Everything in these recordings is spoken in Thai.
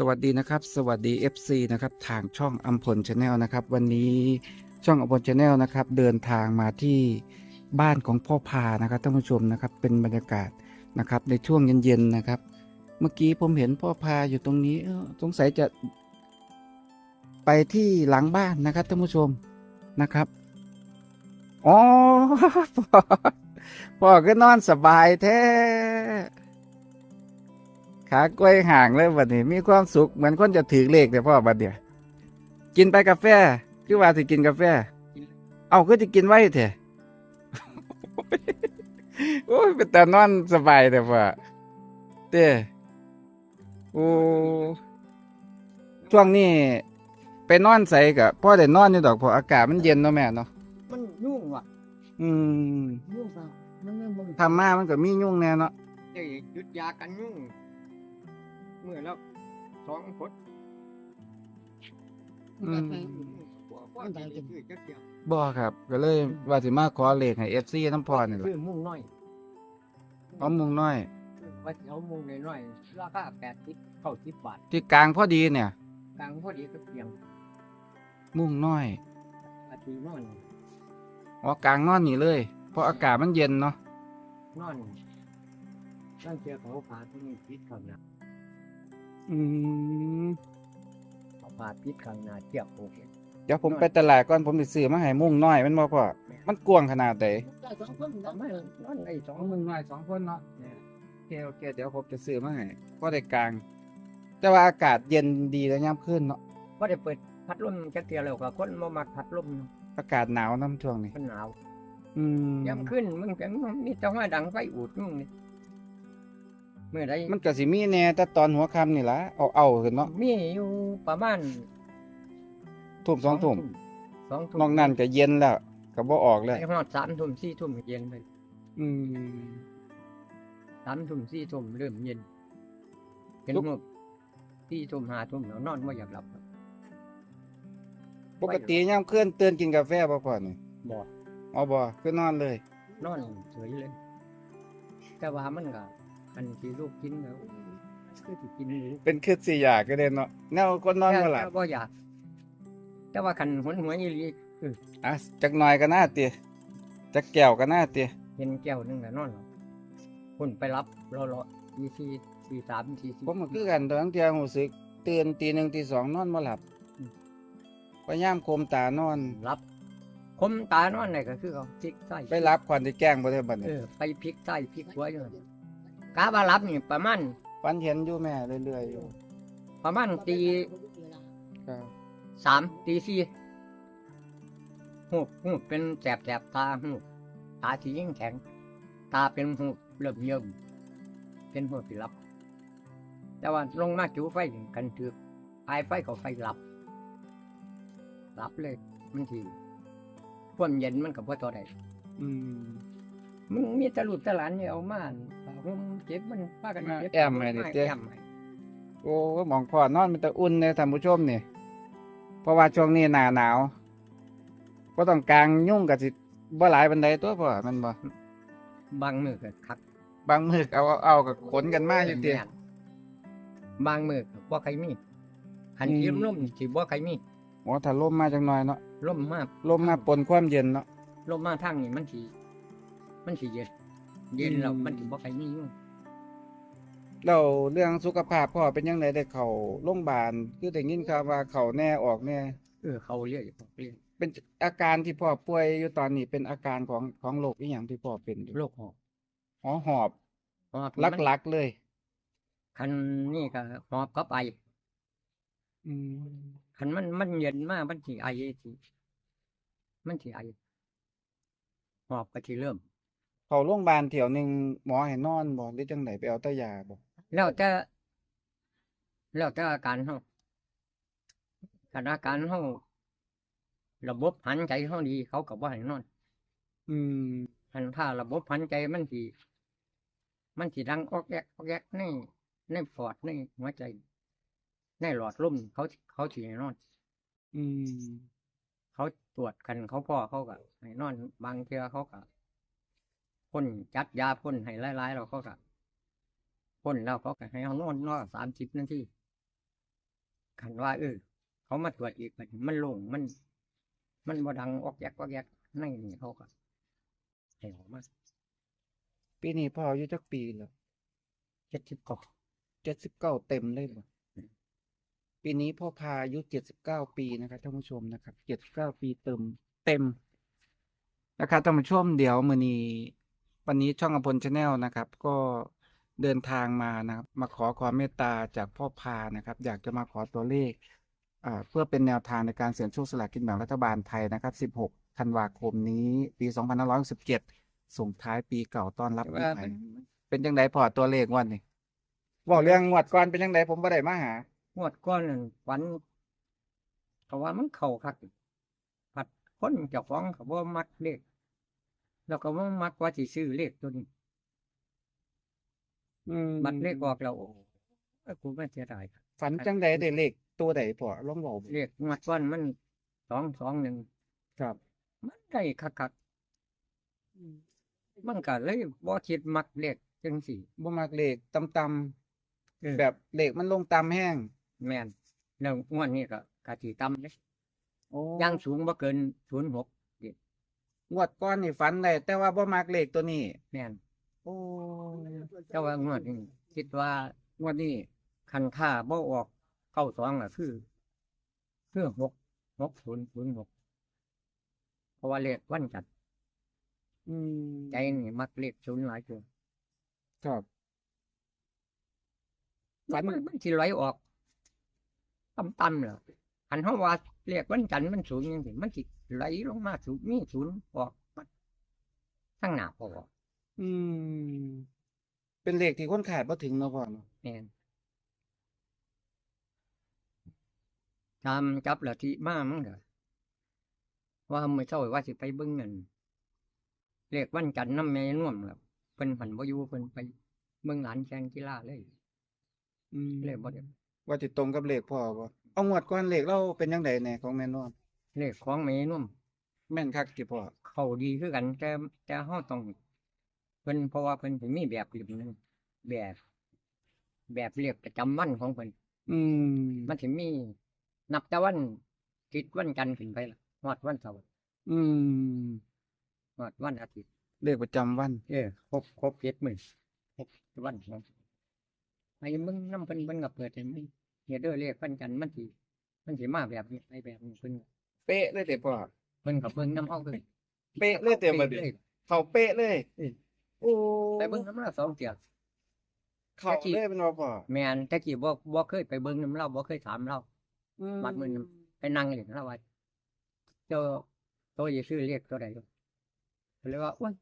สวัสดีนะครับ สวัสดี FC นะครับทางช่องอัมพลชาแนลนะครับ วันนี้ช่องอัมพลชาแนลนะครับ เดินทางมาที่บ้านของพ่อพานะครับท่านผู้ชมนะครับ เป็นบรรยากาศนะครับ ในช่วงเย็นๆนะครับ เมื่อกี้ผมเห็นพ่อพาอยู่ตรงนี้สงสัยจะ ไปที่หลังบ้านนะครับท่านผู้ชมนะครับอ๋อพ่อก็นอนสบายแท้ ขากล้วยห่างเลยบัดนี้ มีความสุขเหมือนคนจะถือเลขแต่พ่อบัดเดียวกินไปกาแฟ คือว่าสิกินกาแฟ เอาก็จะกินไว้เถอะโอ้ยเป็นแต่นอนสบายแต่ว่าเต้โอ้ช่วงนี้ไปนอนใส่กับพ่อได้นอนอยู่ดอกเพออากาศมันเย็นเนาะแม่เนาะมันยุ่งว่ะ อืมยุ่งเปล่ามันไม่มึงทำมามันก็มียุ่งแน่เนาะจะหยุดยากันยุ่งเมื่อแล้วสองคนอืมว่าใจจะคือจะเกี่ยวบ่ครับ ก็เลยว่าสิมาขอเลขให้ FC น้ำพอนี่แหละคือมุ่งน้อยพร้อมมุงน้อย ว่าเอามุ่งน้อยๆราคาแปดสิบเก้าสิบบาทที่กลางพอดีเนี่ย กลางพอดีก็เพียงมุ่งน้อยอาทีนอนอ๋อกลางนอนนี่เลย เพราะอากาศมันเย็นเนาะ นอนตั้งเจอเขาพาที่นี่พิษข้างหน้า อืมเขาพาพิษข้างหน้าเทียบโอเคเดี๋ยวผมไปตลาดก่อนผมสิซื้อมาให้มุ่งน้อยมันบ่พ่อมันกวางขนาดใดได้สองคนทำไมนอนได้สองมุ่งน้อยสองคนเนาะเนี่ยโอเคโอเค เดี๋ยวผมจะซื้อมาให้ก็ได้กลาง แต่ว่าอากาศเย็นดีแล้วย่ำขึ้นเนาะว่าได้เปิดพัดลมจักเทียแล้วก็คนมามักพัดลมอากาศหนาวน้ำช่วงนี้มันหนาว อืมยามขึ้นมึงเป็นมีแต่ว่าดังไฟอูดมึงนี่เมื่อใดมันก็สิมีแน่แต่ตอนหัวค่ำนี่ล่ะเอาเอาขึ้นเนาะมีอยู่ประมาณทุ่มสองทุ่มสองทุ่มนอกนั้นก็เย็นแล้วก็บ่ออกแล้วไอ้ฮอดสามทุ่มสี่ทุ่มเย็นไปอืมสามทุ่มสี่ทุ่มเริ่มเย็นเป็นลุกหกสี่ทุ่มห้าทุ่มแล้วนอนไม่อยากหลับครับปกติย่ำขึ้นตื่นกินกาแฟบ่พ่อนี่บ่อ๋อบ่คือนอนเลย นอนเฉยเลย แต่ว่ามันก็ อันที่ลูกกินแล้วคือที่กินอยู่เป็นคือสิอยากก็ได้เนาะแนวคนนอนบ่หลับแต่บ่อยาก แต่ว่าคันหวนหัวยี่ลีอะจักหน่อยก็น่าเตียจักแก้วก็น่าเตียเห็นแก้วหนึงแล้วนอนหลับคนไปรับรอรอทีสี่สี่สามสี่สี่ผมก็คือกันตอนเที่ยงรู้สึกตื่นตีหนึ่งตีสองนอนบ่หลับอืมพยายามโคมตานอนรับคมตานอนไหนก็คือเขาพลิกใต้ไปรับควันที่แกล้งบ่ได้บัดเอนี้อไปพลิกใต้พลิกหัวอยู่นั่น กาบารับนี่ประมาณฝันเห็นอยู่แม่เรื่อยๆอยู่ประมาณตีครับสามตีสี่หูหูเป็นแสบแสบตาหูตาสียิ่งแข็ง ตาเป็นหูเริ่มเยิ่มเป็นหูที่รับ แต่ว่าลงมาจูไฟกันถือไอไฟก็ไฟหลับหลับเลยมันทีความเย็นมันกับว่าตัวใดอืมมึงมีแตลุดตะหลานเนี่ยเอามาผ้าห่ มเก็บมันพากันเก็บแอมให้นี่เจ้แอมให้โอ้หมองพ่อนอนมันแต่อุ่นเลยท่านผู้ชมนี่เพราะว่าช่วงนี้หน้าหนาวก็ต้องกางยุ่งกับสิบ่หลายบันไดตัวพ่อมันบ่บางมือก็คักบางมือเอาเอาเอากับขนกันมาอยู่เตียแม่นบางมือก็บ่ใครมีหันอืมยืมลมสิบ่ใครมีโอ้ถ้าลมมาจังหน่อยเนาะลมมากลมมาปนความเย็นเนาะลมมาทางนี้มันสิมันสิเย็น เย็นแล้วอืมมันสิบ่ใครมีอยู่เราเรื่องสุขภาพพ่อเป็นยังไงได้เข้าโรงพยาบาลคือได้ยินข่าวว่าเข้าแน่ออกแน่เออเขาเรียกอยู่เรียกเป็นอาการที่พ่อป่วยอยู่ตอนนี้เป็นอาการของของโรคอีหยังที่พ่อเป็นอยู่โรคหอบอ๋อหอบหอบลัมันกๆเลย คันนี่ก็หอบก็ไปอืมคันมันมันเย็นมากมันสิไอสิมันสิไอหอบก็สิเริ่ม เข้าโรงพยาบาลเที่ยวหนึงหมอให้นอนบ่หรือจังไดไปเอาแตายาบ่แล้วแต่แล้วแต่อาการเฮาคันอาการเฮาระบบหันใจเฮาดีเขาก็บ่ให้นอนอืม คันถ้าระบบหันใจมันสิมันสิดังออกแยกออกแยกในในปอดในหัวใจ ในหลอดลมเขาเขาสิให้นอน อืม เขาตรวจกันเขาพ่อเขาก็ให้นอนบางเทื่อเขาก็ พ่นจัดยาพ่นให้หลายๆเราเขาก็พ่นแล้วเขาก็ให้เขานอนนอนสามสิบนาทีขันว่าเออเขามาตรวจอีกบัดนี้มันลงมัน มันบดังออกแยกออกแยกในนี่เขาก็ให้ออกมาปีนี้พ่ออายุจักปีแล้วเจ็ดสิบเกว่าเจ็ดสิบเก้าเต็มเลยบ่ปีนี้พ่อพาอายุเจ็ดสิบเก้าปีนะครับท่านผู้ชมนะครับเจ็ดสิบเก้าปีเต็มเต็มนะครับท่านผู้ชมเดี๋ยวมือนี้ วันนี้ช่องอภพลชาแนลนะครับ ก็เดินทางมานะครับ มาขอความเมตตาจากพ่อพานะครับ อยากจะมาขอตัวเลขอ่าเพื่อเป็นแนวทางในการเสี่ยงโชคสลากกินแบ่งรัฐบาลไทยนะครับ 16 ธันวาคมนี้ปี 2567ส่งท้ายปีเก่าต้อนรับแต่ปีว่าใหมัม่นเป็นจังไดพอตัวเลขงวันนี้บอกเรื่องงวดก่อนเป็นจังไดผมบ่ได้มาหางวดก้อนนั่นฝันก็ว่ามันเข้าคักผัดคนเจ้าของก็บ่มักเลข แล้วก็บ่มักว่าสิซื้อเลขตัวนี้อืมบัตรเลขออกแล้วโอ้เอ้ยกูไม่เสียดายครับฝันจังไดได้เลขตัวใดพอลองบอกเลขงวดก้อนมันสองสองหนึ่งครับ มันได้คักคักๆมันก็เลยบ่คิดมักเลขจังสี่บ่มักเลขต่ำเออๆแบบเลขมันลงต่ำแห้งแม่นแล้วงวดนี้ก็กะสิต่ำเด้โอ้ย่างสูงบ่เกิน06 งวดก่อนนี่ฝันได้แต่ว่าบ่มักเลขตัวนี้ แม่นโอ้แต่ว่างวดนี้คิดว่างวดนี้คันค่าบ่ออกเข้าสองก็คือคือ6 6006เพราะว่าเลขวันจันทร์อืมใจนี่มักเลขศูนย์หลายตัวครับฝันมันมันสิไหลออกต่ำๆเหรออันเฮาว่าเรียกวันจันทร์มันสูงจังซี่มันสิ ไหลลงมาสูงมีศูนย์ออกปั๊ดทั้งหน้าพออืม เป็นเลขที่คนขาดบ่ถึงเนาะพ่อเนาะแม่นตามจับละที่มามันก็ว่ามื้อเช้าว่าสิไปเบิ่งนั่นเรียกวันจันทร์นำแม่น่วมแล้วเพิ่นหันบ่อยู่เพิ่นไปเบิ่งหลานแข่งกีฬาเลย อืมเลยบ่ได้ว่าสิตรงกับเลขพ่อบ่เอางวดก่อนเลขเราเป็นจังไดแหน่ของแม่นอน เลขของแม่น่วมแม่นคักติพ่อเข้าดีคือกัน แต่แต่เฮาต้องเพิ่นเพราะว่าเพิ่นสิมีแบบอยู่หนึงแบบ แบบเรียกประจำวันของเพิ่นอืม มันสิมี นับแต่วันติดวันจันทร์ขึ้นไปล่ะฮอดวันเสาร์อืม ฮอดวันอาทิตย์เลขประจำวัน เออครบครบเจ็ดมื้อครบวันของไอ้มึงนำเพิ่นเพิ่นก็เปิดให้มึงเฮ็ดเด้อเลขวันจันทร์มันสิมันสิมาแบบนี้ไปแบบนี้เพิ่น เป๊ะเลยเด้พ่อเพิ่นก็เบิ่งนำเฮาคือเป๊ะเลยเต็มบัดนี้เลยเข้าเป๊ะเลยเออโอ้ไปเบิ่งนำเราสองเที่ยเข้าเลยเป็นว่าพ่อแม่นแต่กี้บ่บ่เคยไปเบิ่งนำเราบ่เคยถามเราอืบัดมื้อนี้ไปนั่งเล่นแล้วว่าเจ้าตัวจะซื้อเลขตัวใดก็เลยว่าโอ้ย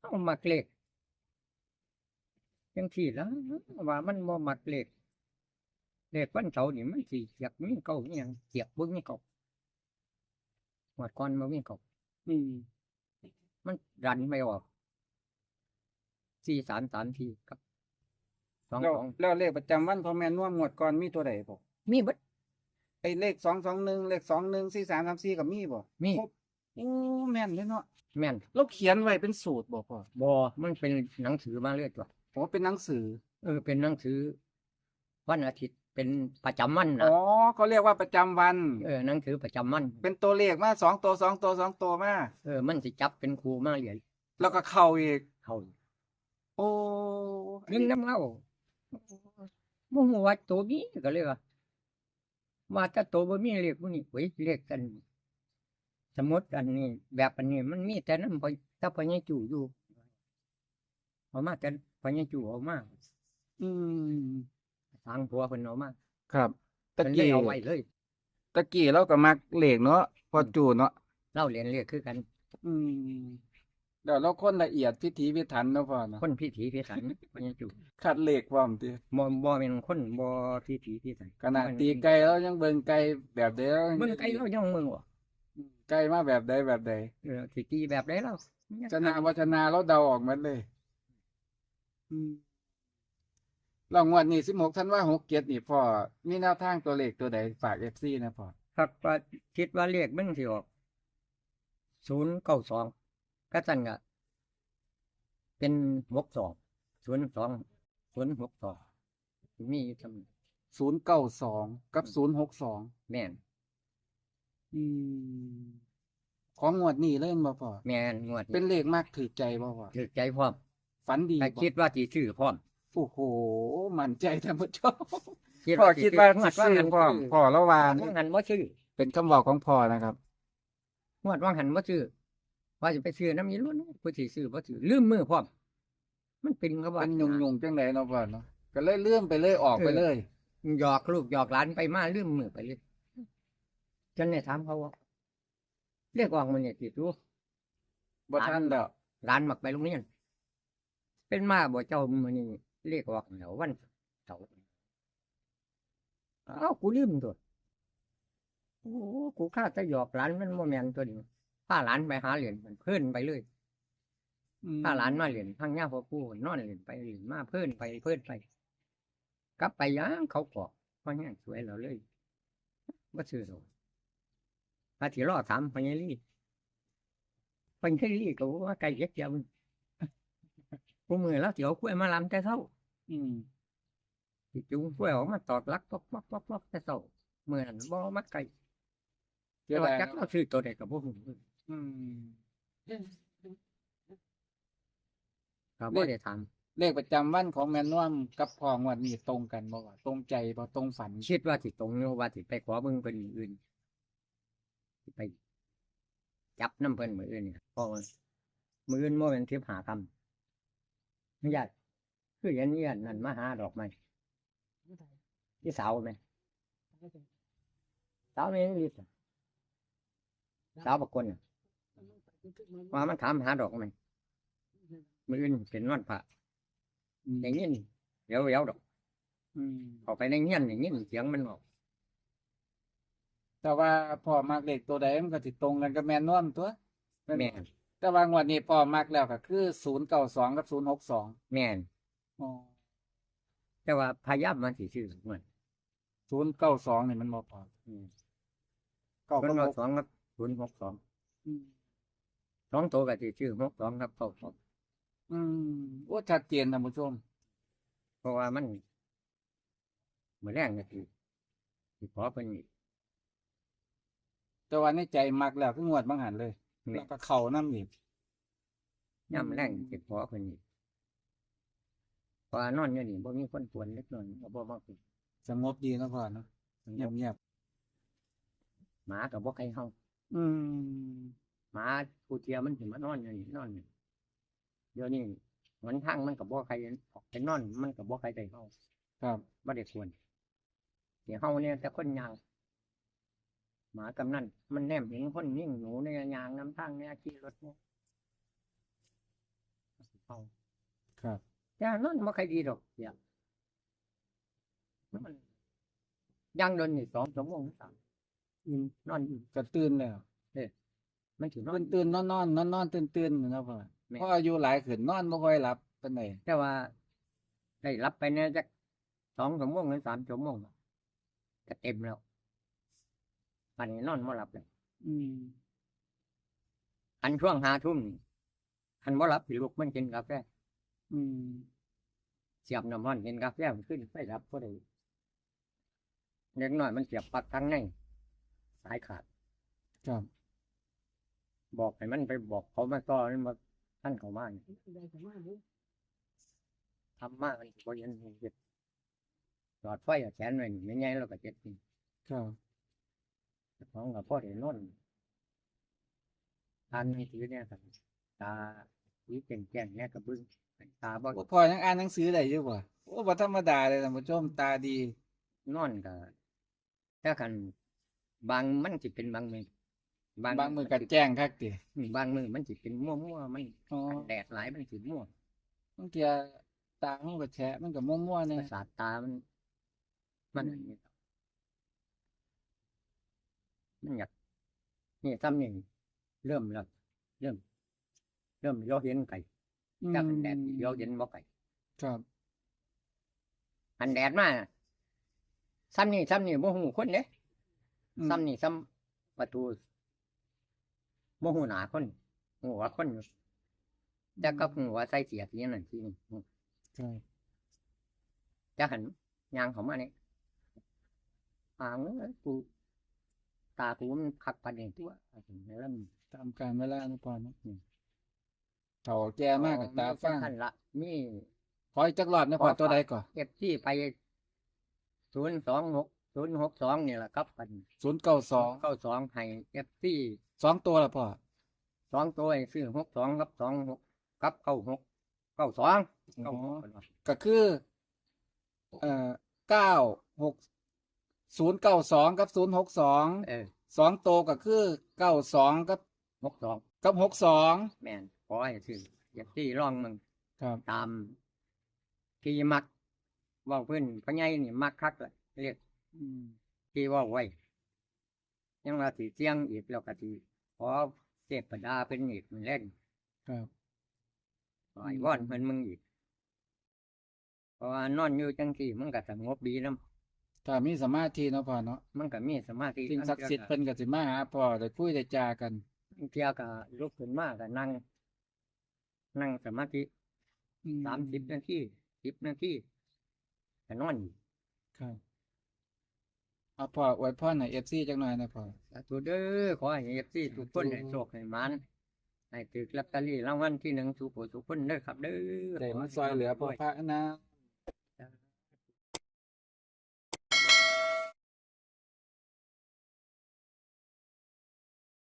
เอามักเลขยังที่แล้วว่ามันบ่มักเลขเลขวันเสาร์นี่มันสิอยากมีเก่าอีหยังเสียบเบิ่งมีเก่า หมดก่อนบ่มีเก่าอืมมันดันไม่ออกสี่สามสามทีครับสองแล้วสองแล้วเลขประจำวันของแม่นว่างวดก่อนมีตัวใดบ่มีเบิดไอ้เลขสองสองหนึ่งเลขสองหนึ่งสี่สามสามสี่กับมีบ่มี ครบโอ้แม่นเลยเนาะแม่นเราเขียนไว้เป็นสูตรบ่พ่อบอมันเป็นหนังสือมาเรื่อยตัวโอ้เป็นหนังสือ เออเป็นหนังสือวันอาทิตย์ เป็นประจำวันนะอ๋อเขาเรียกว่าประจำวัน เออหนังสือประจำวัน เป็นตัวเลขมาสองตัวสองตัวสองตัวมา เออ มันสิจับเป็นครูมาเรียนแล้วก็เข้าอีก เขาโอ้เรื่องน้ำเล่าบ่ฮู้ว่าตัวมีก็เลยว่าว่าถ้าตัวบ่มีเรียกผู้นี้เฮ้ยเรียกกัน สมมติอันนี้ แบบอันนี้ มันมีแต่นำพอถ้าพอยังจู่อยู่เอามาแต่พอยังจู่เอามา อืม ทางผัวเพิ่นเอามาครับ ตะเพิ่นเลยกี้เอาไว้เลย ตะกี้เราก็มักเลขเนาะพอจูเนาะเล่าเรียนเรียกคือกัน อืมเดี๋ยวเราคนละเอียดพิถีพิถันเนาะพ่อเนาะคนพิถีพิถันพอยังจู่คัดเลขพร้อมติบ่บ่เป็นคนบ่พิถีพิถันขนาดตีไก่เรายังเบิ่งไก่แบบใดเราเบิ่งไกลเรายังเมืองบ่ไก่มาแบบใดแบบใดเออสิตีแบบใดเราชนะวัชนาเราเดาออกหมดเลย อืม เรางวดนี้16ธันวาคม67นี่พ่อมีแนวทางตัวเลขตัวใดฝาก FC นะพ่อครับว่าคิดว่าเลขมันสิออก092ก็ซั่นก็เป็น62 02 062มีอยู่ซั่นศูนย์เก้าสองกับศูนย์หกสองแม่นอืมของงวดนี้เล่นบ่พ่อแม่นงวดเป็นเลขมากถือใจบ่พ่อถือใจพร้อมฝันดีถ้าบ่คิดว่าสิซื้อพร้อม โอ้โหมั่นใจท่านผู้ชมคิดพ่อสิคิดว่าซื้สิซื้อหันพ่อพ่อละวานว่างหันบ่ซื้อเป็นคำบอกของพ่อนะครับงวดว่างหันบ่ซื้อว่าจะไปซื้อน้ำยีล้วนผู้สิซื้อบ่ซื้อลืมมือพร้อมมันเป็นก็ว่าเป็นยุงยุงๆจังไดเนาะพ่อเนาะก็เลยเลื่อมไปเลยออกไปเลยหยอกลูกหยอกหลานไปมาลืมมือไปเลยจนเนี่ยถามเขาว่าเรียกออกมันเนี่ยติดรู้บ่ทันดอกหลานมักไปโรงเรียนเป็นมาบ่เจ้ามื้อนี้ เรียกออกแล้ววันเสาร์เอ้ากูลืมตัวโอ้กูข้าจะหยอกหลานมันบ่แม่นตัวนี้พาหลานไปหาเหรียญมันเพิ่นไปเลยอืมพาหลานมาเหรียญทางย่าพ่อปู่นอนเหรียญไปเหรียญมาเพิ่นไปเพิ่นไป กลับไปยังเขาเกาะเพราะแห้งสวยเราเลยบ่ซื้อหรอกพาที่รอถามพญาลีพญาลีก็ว่าไก่เย็กยำผู้มือแล้วเดี๋ยวกล้วยมาลำแต่เท่า อืมสิจุงกล้วยออกมาตอดลักป๊อกป๊อกป๊อกป๊อกแต่เท่ามือนั้นบ่มักไก่เดี๋แต่ยวว่าได้จักเราซื้อตัวใดกับพวกผมอืมก็บ่ได้ถามเลขประจำวันของแม่นวมกับพ่องวดนี้ตรงกันบ่ว่าตรงใจบ่ตรงฝันคิดว่าสิตรงหรือว่าสิไปขอเบิ่งเป็นอื่นสิไป จับน้ำเพิ่นมืออื่นเนี่ยเพราะว่ามืออื่นโมเป็นทิพหาคำไม่ยาก คือยันเยียนนั่นมาหาดอกไม้ที่สาวไหมสาวไม่รีบอะสาวบางคนน่ะว่ามันถามหาดอกไม้มืออื่นเป็นวันพระอืมอย่างนี้เดี๋ยวเดี๋ยวดอกอืมออกไปในเงี้ยนอย่างนี้เสียงมันออก แต่ว่าพ่อมักเลขตัวใดมันก็สิตรงกันกับแม่นวมตัวแม่นแต่ว่างวดนี้พ่อมักแล้วก็คือ092กับ062แม่นอ๋อแต่ว่าพยายามมันสิชื่อเหมือน092นี่มันบ่พออืมเก้าศูนกับย์หหกกสองครับศูนย์หกสองอืมสองตัวก็สิชื่อหกสองครับเข้าสองอืมโอ้ชัดเจนท่านผู้ชม เพราะว่ามันเหมือนแรงก็คือสิขอเพิ่นอีกแต่ว่าในใจมักแล้วคืองวดบางหันเลยแม่แล้วก็เข้านํอีกย่ำแรงสิขอเพิ่นอีกเพราะ ว่านอนอยู่นี่บ่มีคนกวนเล็กน้อยก็บ่มาคุยสงบดีเนาะพ่อเนาะเงียบหมาก็บ่ใครเฮาๆอืมหมาผู้เทียมันสิมานอนอยู่นี่นอนอยู่เดี๋ยวนี้หนทางมันก็บ่ใครออกไปนอน มันก็บ่ใครได้เฮาครับบ่ได้ควรเดี๋ยวเฮาเนี่ยแต่คนยางหมากำนันมันแนมเห็นคนยิ่งหนูในยยางน้ำทางเนี่ยขี่รถเนี่ยเฮาครับ แต่นั่นบ่ใครดีดอกเดี๋ยวมันย่างเดินนี่สองชั่วโมงสามอืมนอนอยู่ก็ตื่นแล้วมันถือนอตื่นนตื่นนอนนอนนอนนอนตื่นตื่นนะพ่อแม่เพราะอายุหลายขึ้นนอนบ่ค่อยหลับปานใดแต่ว่า ได้รับไปเนี่ยจักสองชั่วโมงหรือสามชั่วโมงก็เต็มแล้วปันนี้นอนไม่หลับเลยอืมอันช่วงห้าทุ่มนี่อันบ่หลับสิลุกมันกินกาแฟอืม เสียบน้ำมันกินกาแฟมันขึ้นไปรับก็ได้เล็กน้อยมันเสียบปลักทั้งในสายขาด ครับ บอกให้มันไปบอกเขามาต่อมันมาท่านเขามานี่ทำมากมันบ่เย็นเจ็บจอดไฟเอาแขนไว้นี่ไม่ไงเราก็เจ็บนี่ครับเจ้าของกับพ่อเห็นนอนตาในถือเนี่ยครับตาสีแก่งแก่งๆเนี่ยกระบึ้ง ตาบ่โอ้พ่อยังอ่านหนังสือได้อยู่บ่โอ้บ่ธรรมดาเลยท่านผู้ชมตาดีนอนก็ถ้ากันบางมันสิเป็นบางมือบางมือก็แจ้งคักติอืมบางมือมันสิเป็นมั่วมั่วๆมันอ๋อแดดหลายมันสิมั่วบางเทียตามันก็แฉะมันก็มั่วๆปเนี่ยระสาทตามัน มันอันนี้มันอยากนี่ทำนี่เริ่มแล้วเริ่ม เริ่มเลี้ยวเห็นไก่ จากอันแดดเลี้ยวเห็นบ่ไก่ครับ อันแดดมาซ้ำนี่ซ้ำนี่บ่หูคนเด้อืมซ้ำนี่ซ้ำประตูบ่หูหนาคนหัวคนอยู่แต่ก็หัวใส่เสียทีนั่นทีนี่ครับจะหันยางเขามาเนี่ยหางเอ้ยกูตากูมันคักปันเองตัวแล้วมันตามการเวลานะพ่อเนาะอืม เฒ่าแก่มากกับตาฟ้างท่านละมีขออีกจักรอบนะพ่อตัวใดก่อนเก็บที่ไปศูนย์สองหกศูนย์หกสองนี่แหละครับปันศูนย์เก้าสองเข้าสองให้เก็บที่สองตัวละพ่อสองตัวให้ซื้อหกสองกับสองหกกับเก้าหกเก้าสองเก้าหกเพิ่นว่าก็คือเอ่อเก้าหกศูนย์เก้าสองกับศูนย์หกสองเออสองตัวก็คือเก้าสองกับหกสองกับหกสองแม่น ขอให้ซื้อเก็บที่ร่องมึงครับตามที่มักเว่าเพื่อนพ่อใหญ่นี่มักคักเลยเรียกอืมที่เว่าไว้ยังว่าสีเสียงอีกแล้วก็ทีขอเทพดาเป็นอีกมันเล่นครับขอไอ้วอนเพิ่นมึงอีกเพราะว่านอนอยู่จังสี่มันก็สงบดีนํถ้ามีสมาธิเนาะพ่อเนาะมันก็มีสมาธิสิ่งศักดิ์สิทธิ์เพิ่นก็สิมาหาพ่อได้คุยได้จากันเที่ยก็ลุกขึ้นมาก็นั่ง นั่งสมาธิอืสามสิบนาทีสิบนาทีก็นอนอยู่ครับเอาพ่ออวยพรให้ FC จักหน่อยนะพ่อสาธุเด้อขอให้เอฟซีทุกคนให้โชคให้หมันให้ถือลอตเตอรี่รางวัลที่หนึ่งสุขสุขคนเด้อครับเด้อได้มาซอยเหลือพ่อพระนะ